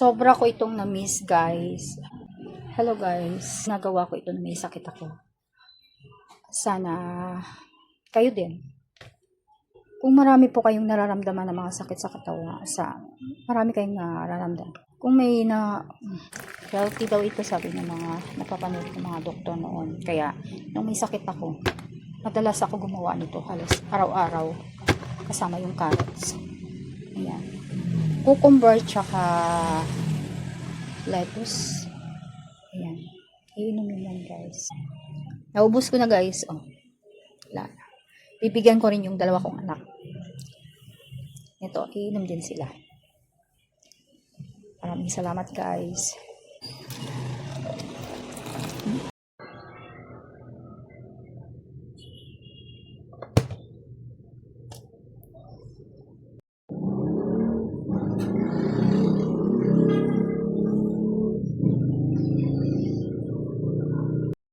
Sobra ko itong na-miss, guys. Hello, guys. Nagawa ko ito na may sakit ako. Sana kayo din. Kung marami po kayong nararamdaman ng mga sakit sa katawan, sa marami kayong nararamdaman. Kung may na healthy daw ito sabi ng mga napapanood ng mga doktor noon. Kaya nung may sakit ako, madalas ako gumawa nito halos araw-araw kasama yung carrots. Ayan cucumber tsaka lettuce. Ayan. Iinumin lang guys. Naubos ko na guys. Oh. Wala na. Bibigyan ko rin yung dalawa kong anak. Ito, iinom din sila. Maraming salamat guys.